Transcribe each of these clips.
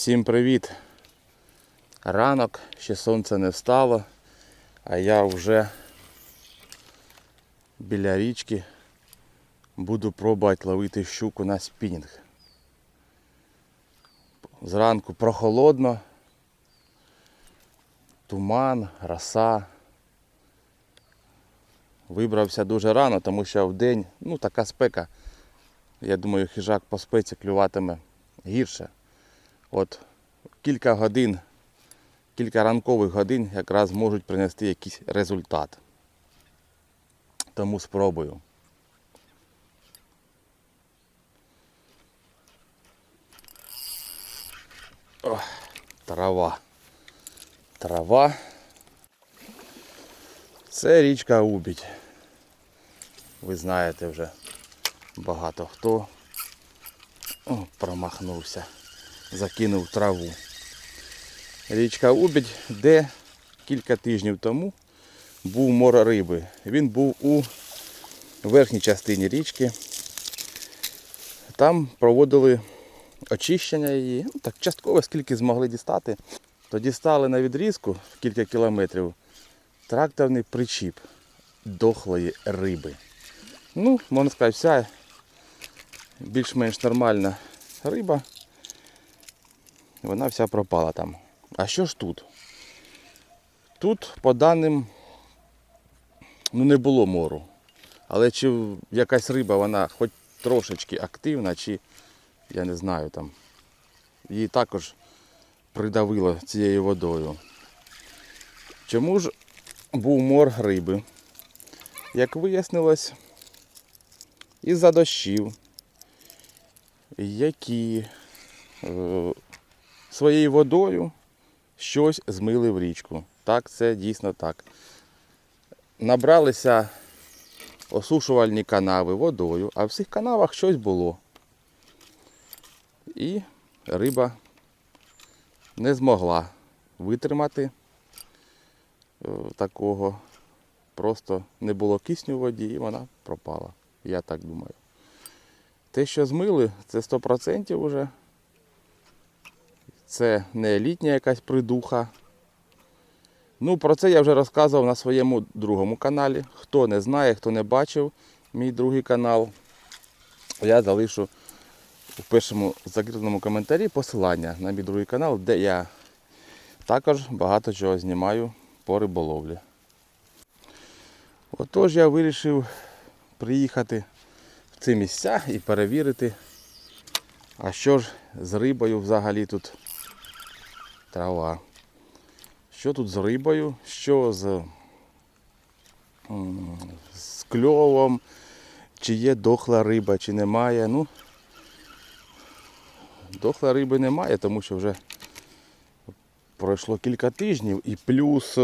Всім привіт! Ранок, ще сонце не встало, а я вже біля річки буду пробувати ловити щуку на спінінг. Зранку прохолодно, туман, роса. Вибрався дуже рано, тому що в день ну, така спека. Я думаю, хижак по спеці клюватиме гірше. От кілька годин, кілька ранкових годин якраз можуть принести якийсь результат. Тому спробую. О, трава. Трава. Це річка Убідь. Ви знаєте вже багато хто промахнувся закинув траву. Річка Убідь, де кілька тижнів тому був мор риби. Він був у верхній частині річки. Там проводили очищення її. Ну, так частково, скільки змогли дістати. То дістали на відрізку в кілька кілометрів тракторний причіп дохлої риби. Ну, можна сказати, вся більш-менш нормальна риба вона вся пропала там. А що ж тут? Тут, по даним, ну не було мору. Але чи якась риба, вона хоч трошечки активна, чи я не знаю там. Її також придавило цією водою. Чому ж був мор риби? Як вияснилось, із-за дощів, які е, своєю водою щось змили в річку. Так, це дійсно так. Набралися осушувальні канави водою, а в цих канавах щось було. І риба не змогла витримати е, такого. Просто не було кисню в воді і вона пропала. Я так думаю. Те, що змили, це 100% вже. Це не елітня якась придуха. Ну, про це я вже розказував на своєму другому каналі. Хто не знає, хто не бачив мій другий канал, я залишу у першому закритому коментарі посилання на мій другий канал, де я також багато чого знімаю по риболовлі. Отож я вирішив приїхати в ці місця і перевірити, а що ж з рибою взагалі тут трава. Що тут з рибою, що з, з кльовом, чи є дохла риба, чи немає. Ну, дохла риби немає, тому що вже пройшло кілька тижнів і плюс,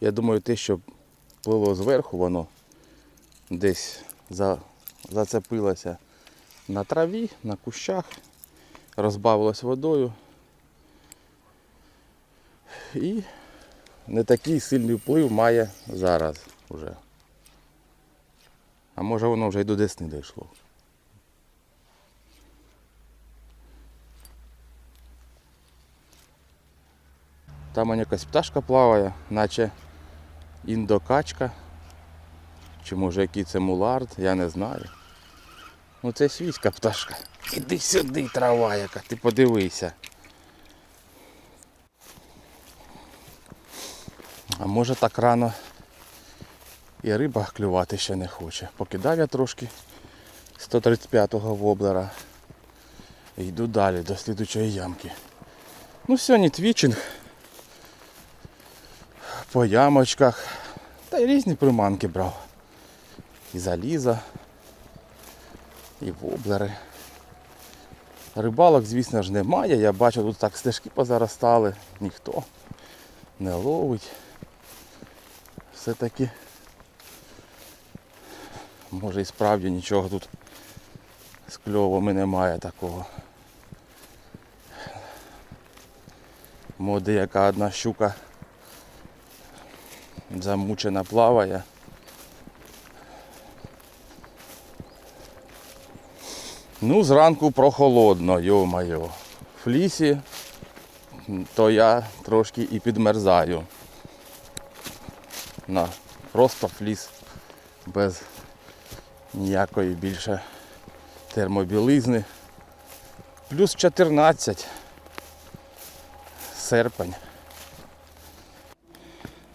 я думаю, те, що плило зверху, воно десь за, зацепилося на траві, на кущах розбавилось водою. І не такий сильний вплив має зараз вже. А може воно вже й до Десни дійшло. Там якась пташка плаває, наче індокачка. Чи може який це мулард, я не знаю. Ну це свійська пташка. Іди сюди, трава яка, ти подивися. А може так рано і риба клювати ще не хоче. Покидав я трошки 135-го воблера. Йду далі до слідучої ямки. Ну сьогодні твічинг. По ямочках. Та й різні приманки брав. І заліза, і воблери. Рибалок, звісно ж, немає. Я бачу, тут так стежки позаростали. Ніхто не ловить. Все-таки може і справді нічого тут з кльовами немає такого. Моди яка одна щука замучена плаває. Ну, зранку прохолодно, йо-моє. В лісі, то я трошки і підмерзаю. На, просто фліс без ніякої більше термобілизни. Плюс 14. Серпень.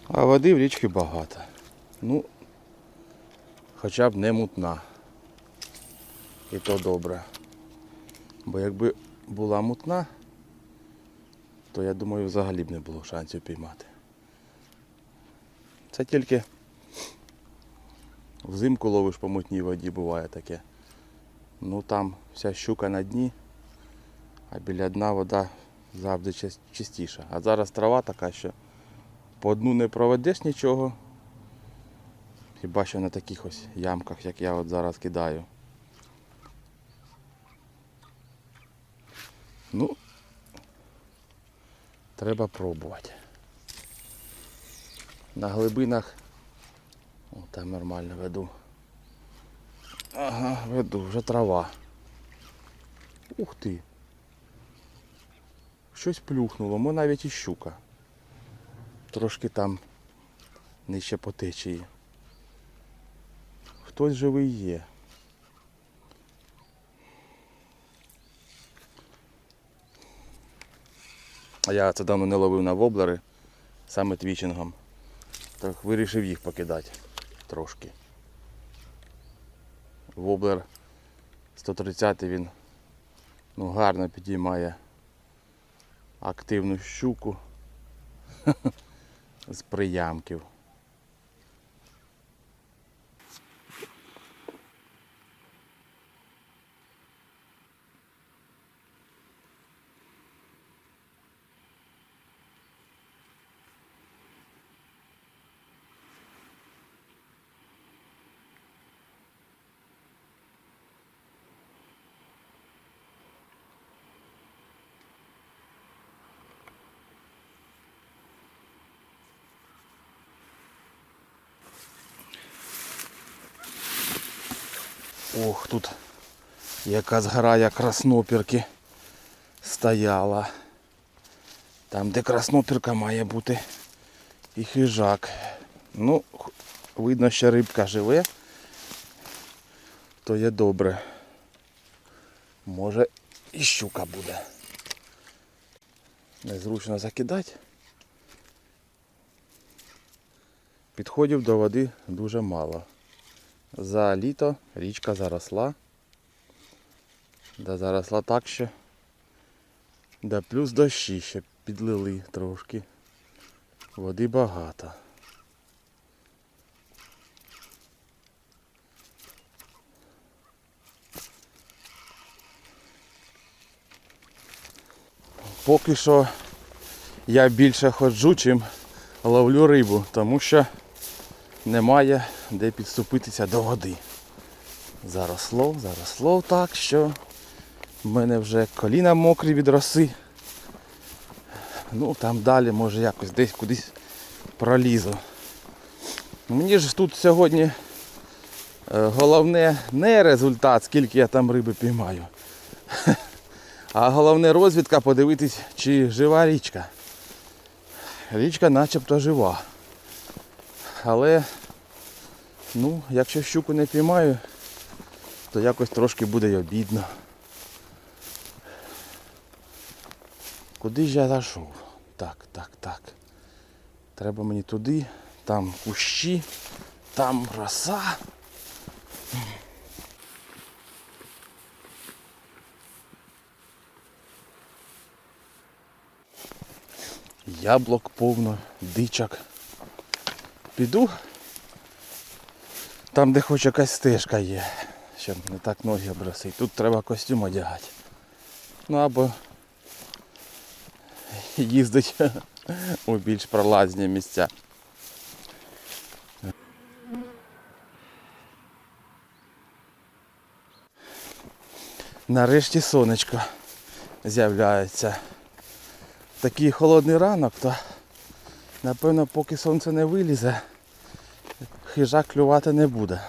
А води в річці багато. Ну, хоча б не мутна. І то добре. Бо якби була мутна, то я думаю взагалі б не було шансів піймати. Це тільки взимку ловиш по мутній воді, буває таке. Ну там вся щука на дні, а біля дна вода завжди чистіша. А зараз трава така, що по дну не проведеш нічого. Хіба що на таких ось ямках, як я от зараз кидаю. Ну, треба пробувати. На глибинах о, там нормально веду. Ага, веду, вже трава. Ух ти. Щось плюхнуло, мо навіть і щука. Трошки там нижче по течії. Хтось живий є. А я це давно не ловив на воблери саме твічингом. Так вирішив їх покидати трошки. Воблер 130 він ну, гарно підіймає активну щуку з приямків. Ох, тут яка зграя краснопірки стояла. Там, де краснопірка має бути і хижак. Ну, видно, що рибка живе, то є добре. Може і щука буде. Незручно закидати. Підходів до води дуже мало. За літо річка заросла. Да заросла так що. Да плюс дощі ще підлили трошки. Води багато. Поки що я більше ходжу, чим ловлю рибу, тому що немає де підступитися до води. Заросло, заросло так, що в мене вже коліна мокрі від роси. Ну там далі може якось десь кудись пролізу. Мені ж тут сьогодні е, головне не результат, скільки я там риби піймаю. А головне розвідка подивитись, чи жива річка. Річка начебто жива. Але Ну, якщо щуку не піймаю, то якось трошки буде й обідно. Куди ж я зайшов? Так, так, так. Треба мені туди, там кущі, там роса. Яблок повно, дичок. Піду там, де хоч якась стежка є, щоб не так ноги обросить. Тут треба костюм одягати. Ну або їздить у більш пролазні місця. Нарешті сонечко з'являється. Такий холодний ранок, то напевно поки сонце не вилізе, хижак клювати не буде.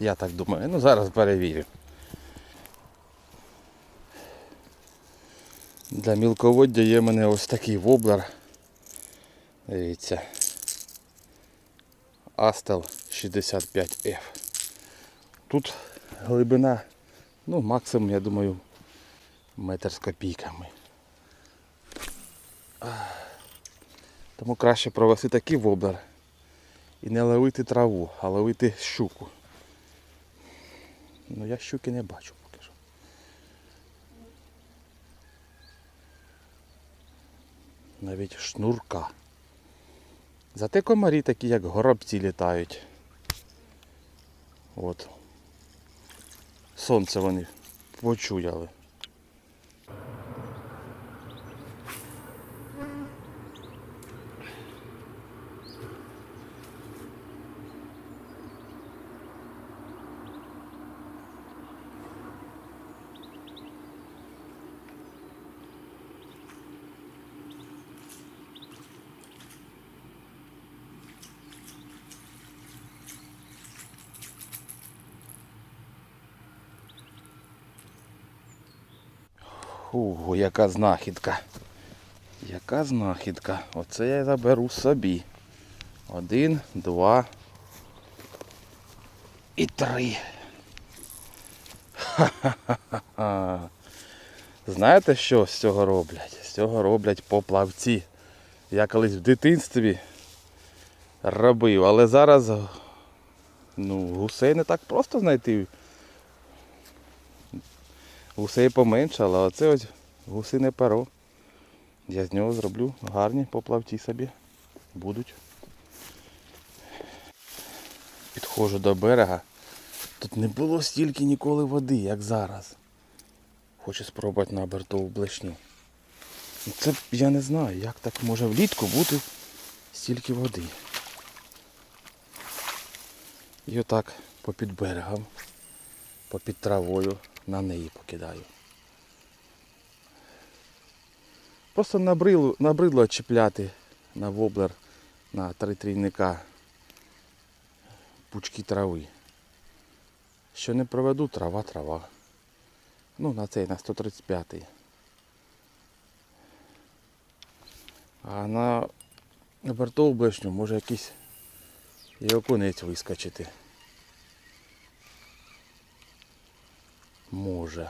Я так думаю. Ну зараз перевірю. Для мілководдя є в мене ось такий воблер. Дивіться. Астел 65F. Тут глибина, ну, максимум, я думаю, метр з копійками. Тому краще провести такий воблер і не ловити траву, а ловити щуку. Ну я щуки не бачу поки що. Навіть шнурка. Зате комарі такі, як горобці літають. От. Сонце вони почуяли. Ого, яка знахідка. Яка знахідка. Оце я заберу собі. Один, два і три. Ха-ха-ха. Знаєте, що з цього роблять? З цього роблять поплавці. Я колись в дитинстві робив, але зараз ну, гусей не так просто знайти. Гусей поменшало, а оце ось гусине перо. Я з нього зроблю гарні поплавці собі. Будуть. Підходжу до берега. Тут не було стільки ніколи води, як зараз. Хочу спробувати на бортову блешню. Ну, Це я не знаю, як так може влітку бути стільки води. І отак попід берегом, попід травою на неї покидаю. Просто набрило, набридло чіпляти на воблер на три трійника пучки трави. Що не проведу, трава, трава. Ну, на цей, на 135-й. А на, бортову блешню може якийсь і окунець вискочити. Може.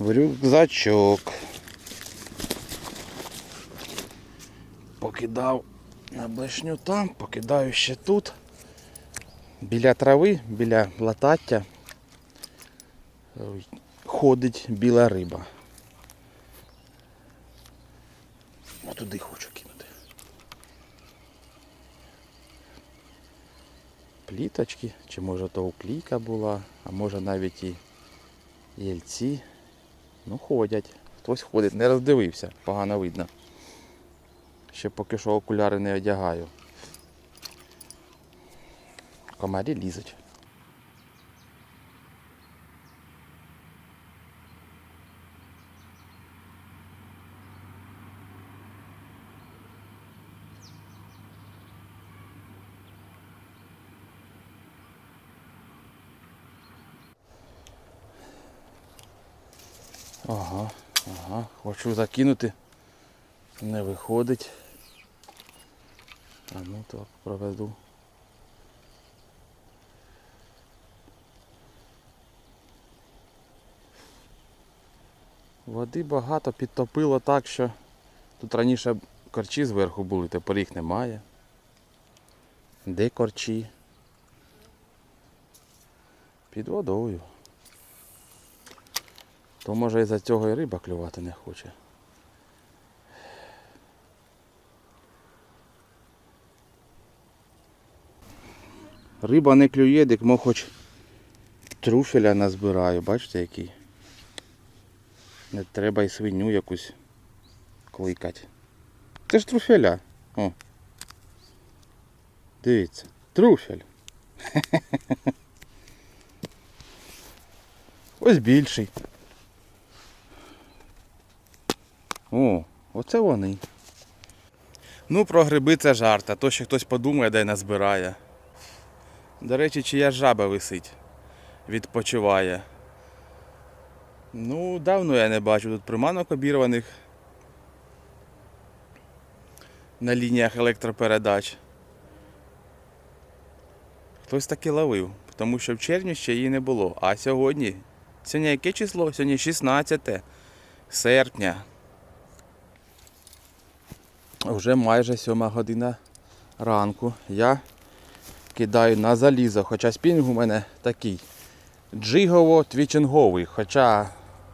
В рюкзачок. Покидав на блешню там, покидаю ще тут. Біля трави, біля латаття ходить біла риба. Отуди хочу кинути. Пліточки, чи може то уклійка була, а може навіть і єльці. Ну ходять. Хтось ходить, не роздивився, погано видно. Ще поки що окуляри не одягаю. Комарі лізуть. Ага, ага, хочу закинути. Не виходить. А ну так проведу. Води багато підтопило так, що тут раніше корчі зверху були, тепер їх немає. Де корчі? Під водою. То може із-за цього і риба клювати не хоче. Риба не клює, дик мов хоч трюфеля назбираю, бачите який. Не треба і свиню якусь кликати. Це ж труфеля. О. Дивіться, труфель. Ось більший. О, оце вони. Ну, про гриби це жарт, а то ще хтось подумає, де назбирає. До речі, чия жаба висить, відпочиває. Ну, давно я не бачу тут приманок обірваних на лініях електропередач. Хтось таки ловив, тому що в червні ще її не було. А сьогодні, сьогодні яке число? Сьогодні 16 серпня. Вже майже сьома година ранку. Я кидаю на залізо, хоча спінг у мене такий джигово-твічинговий. Хоча,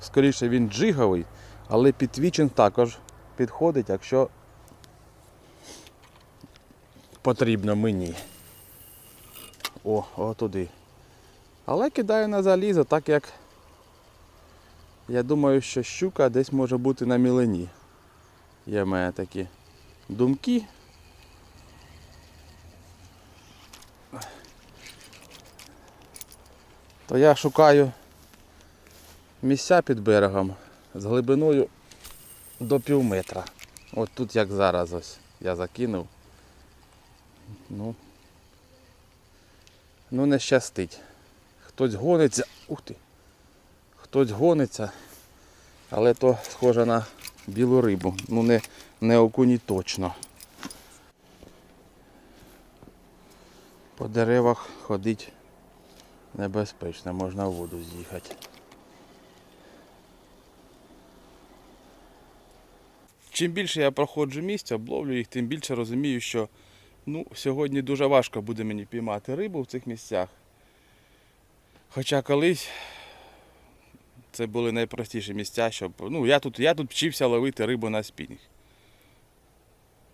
скоріше він джиговий, але під твічинг також підходить, якщо потрібно мені. О, о туди. Але кидаю на залізо, так як я думаю, що щука десь може бути на мілені. Є в мене такі думки. То я шукаю місця під берегом з глибиною до пів метра. От тут як зараз ось я закинув. Ну, ну не щастить. Хтось гониться. Ух ти. Хтось гониться, але то схоже на білу рибу. Ну не, не окуні точно. По деревах ходить небезпечно, можна в воду з'їхати. Чим більше я проходжу місць, обловлю їх, тим більше розумію, що ну, сьогодні дуже важко буде мені піймати рибу в цих місцях. Хоча колись це були найпростіші місця, щоб. Ну, я тут, я тут вчився ловити рибу на спінінг.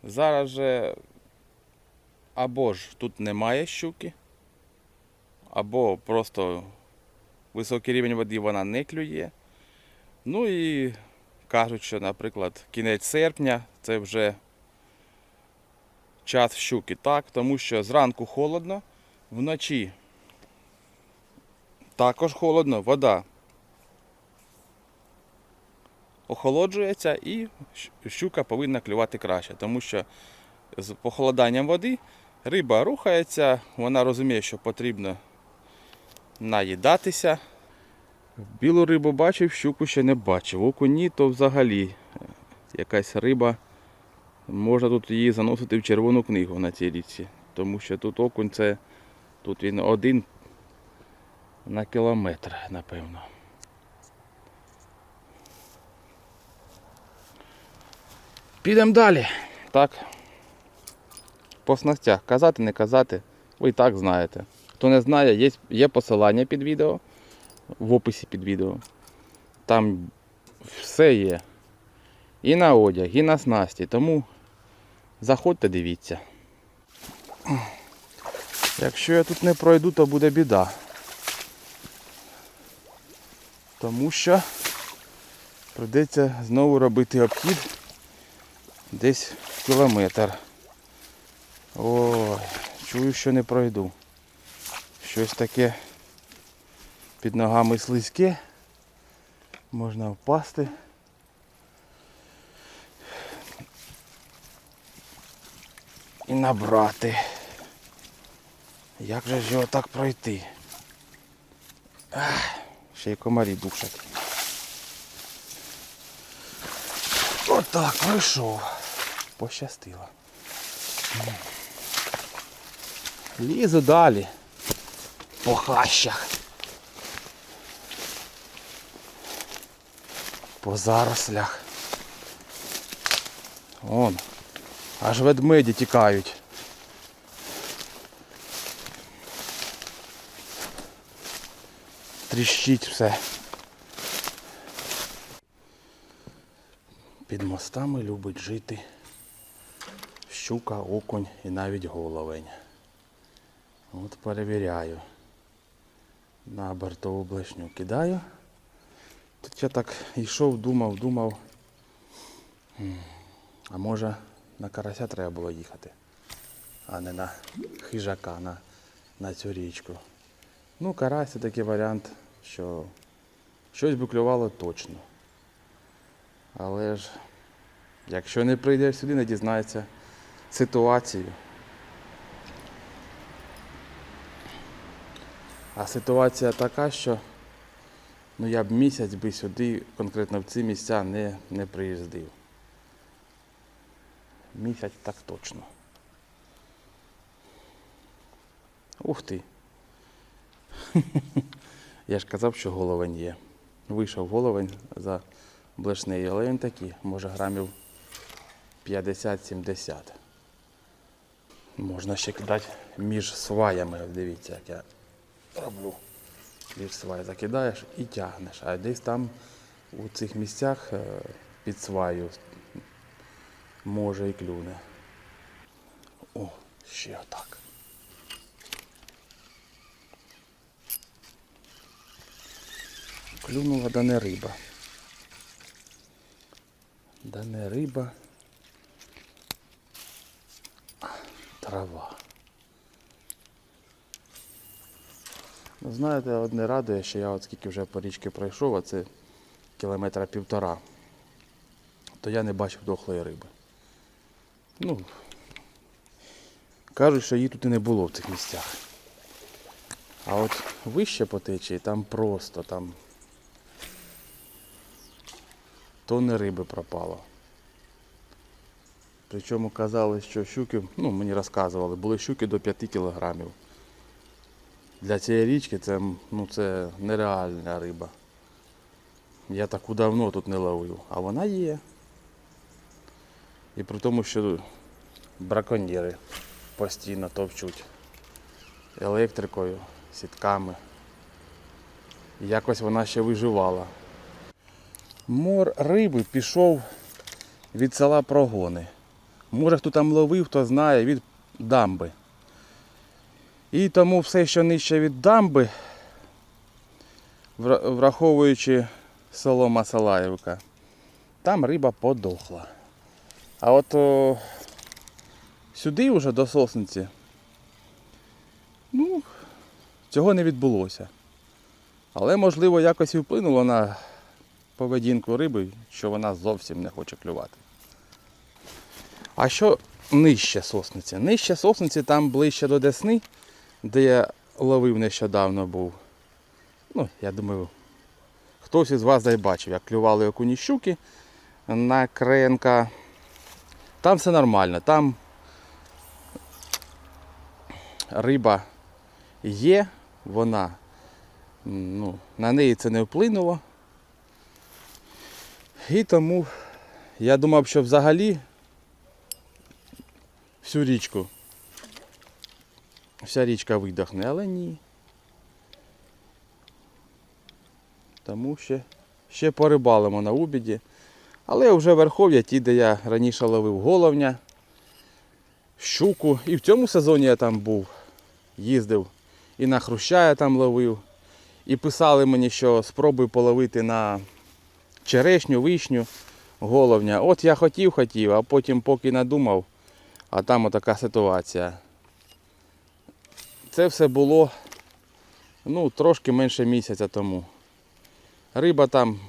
Зараз же або ж тут немає щуки, або просто високий рівень води вона не клює. Ну і кажуть, що, наприклад, кінець серпня це вже час щуки, так, тому що зранку холодно, вночі також холодно, вода охолоджується і щука повинна клювати краще, тому що з похолоданням води риба рухається, вона розуміє, що потрібно наїдатися. Білу рибу бачив, щуку ще не бачив. Окуні то взагалі е, якась риба. Можна тут її заносити в червону книгу на цій річці. Тому що тут окунь це тут він один на кілометр, напевно. Підемо далі. Так. По снастях. Казати, не казати, ви і так знаєте. Хто не знає, є, є посилання під відео, в описі під відео. Там все є. І на одяг, і на снасті. Тому заходьте, дивіться. Якщо я тут не пройду, то буде біда. Тому що прийдеться знову робити обхід десь кілометр. Ой, чую, що не пройду. Щось таке під ногами слизьке. Можна впасти. І набрати. Як же ж його так пройти? Ах, ще й комарі душать. Отак, пройшов. Пощастило. Лізу далі. По хащах. По зарослях. Вон. Аж ведмеді тікають. Тріщить все. Під мостами любить жити щука, окунь і навіть головень. От перевіряю. На бортову блешню кидаю. Я так йшов, думав, думав. А може на карася треба було їхати. а не на хижака, на, на цю річку. Ну, карась це такий варіант, що щось би клювало точно. Але ж, якщо не прийдеш сюди, не дізнається ситуацію. А ситуація така, що ну, я б місяць би сюди, конкретно в ці місця, не, не приїздив. Місяць так точно. Ух ти. Я ж казав, що головень є. Вийшов головень за блешний, але він такий, може грамів 50-70. Можна ще кидати між сваями. Дивіться, як я роблю. Між свай закидаєш і тягнеш. А десь там у цих місцях е, під сваю може і клюне. О, ще отак. Клюнула да не риба. Да не риба. Трава. Знаєте, одне радує, що я от скільки вже по річці пройшов, а це кілометра півтора, то я не бачив дохлої риби. Ну, кажуть, що її тут і не було в цих місцях. А от вище по течії, там просто, там тонни риби пропало. Причому казали, що щуки, ну мені розказували, були щуки до 5 кілограмів. Для цієї річки це, ну, це нереальна риба. Я таку давно тут не ловив, а вона є. І при тому, що браконьєри постійно товчуть електрикою, сітками. Якось вона ще виживала. Мор риби пішов від села Прогони. Може хто там ловив, хто знає, від дамби. І тому все, що нижче від дамби, враховуючи село Масалаївка, там риба подохла. А от о, сюди вже до сосниці, ну, цього не відбулося. Але, можливо, якось і вплинуло на поведінку риби, що вона зовсім не хоче клювати. А що нижче сосниці? Нижче сосниці там ближче до Десни, де я ловив нещодавно був. Ну, я думаю, хтось із вас дай бачив, як клювали окуні щуки на кренка. Там все нормально, там риба є, вона, ну, на неї це не вплинуло. І тому я думав, що взагалі всю річку, вся річка видохне, але ні. Тому ще, ще порибалимо на обіді. Але вже верхов'я, ті, де я раніше ловив головня, щуку. І в цьому сезоні я там був, їздив. І на хруща я там ловив. І писали мені, що спробуй половити на черешню, вишню, головня. От я хотів, хотів, а потім поки надумав, а там отака ситуація. Це все було ну, трошки менше місяця тому. Риба там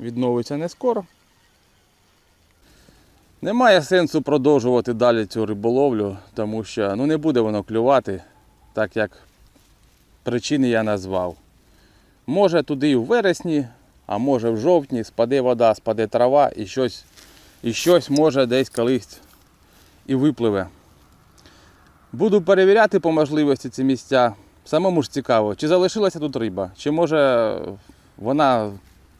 відновиться не скоро. Немає сенсу продовжувати далі цю риболовлю, тому що ну, не буде воно клювати, так як причини я назвав. Може туди і в вересні, а може в жовтні спаде вода, спаде трава і щось, і щось може десь колись і випливе. Буду перевіряти по можливості ці місця. Самому ж цікаво, чи залишилася тут риба, чи може вона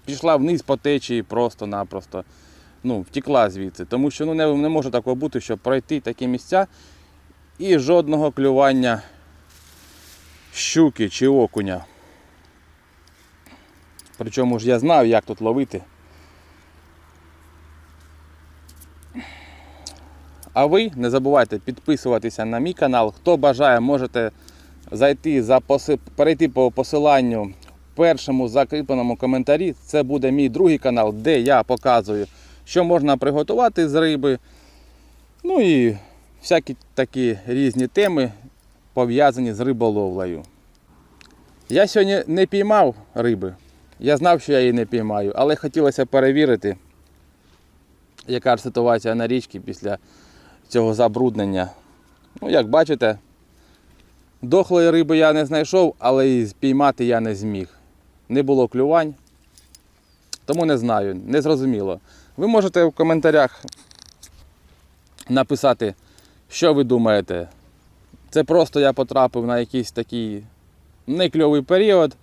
пішла вниз по течії просто-напросто. Ну, втекла звідси. Тому що ну, не, не може такого бути, щоб пройти такі місця і жодного клювання щуки чи окуня. Причому ж я знаю, як тут ловити. А ви не забувайте підписуватися на мій канал. Хто бажає, можете зайти за поси... перейти по посиланню в першому закріпленому коментарі. Це буде мій другий канал, де я показую, що можна приготувати з риби. Ну і всякі такі різні теми пов'язані з риболовлею. Я сьогодні не піймав риби. Я знав, що я її не піймаю, але хотілося перевірити, яка ж ситуація на річці після цього забруднення. Ну, як бачите, дохлої риби я не знайшов, але і спіймати я не зміг. Не було клювань, тому не знаю, не зрозуміло. Ви можете в коментарях написати, що ви думаєте. Це просто я потрапив на якийсь такий некльовий період.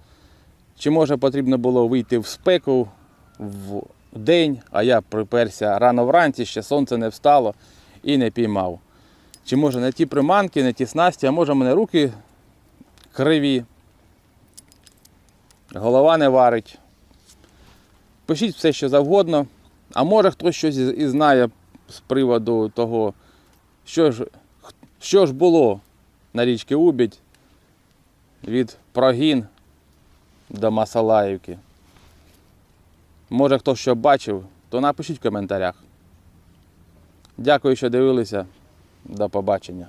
Чи може потрібно було вийти в спеку в день, а я приперся рано вранці, ще сонце не встало і не піймав. Чи може не ті приманки, не ті снасті, а може в мене руки криві, голова не варить. Пишіть все, що завгодно. А може хтось щось і знає з приводу того, що ж, що ж було на річці Убідь від прогін до Масалаївки. Може хтось що бачив, то напишіть в коментарях. Дякую, що дивилися. До побачення.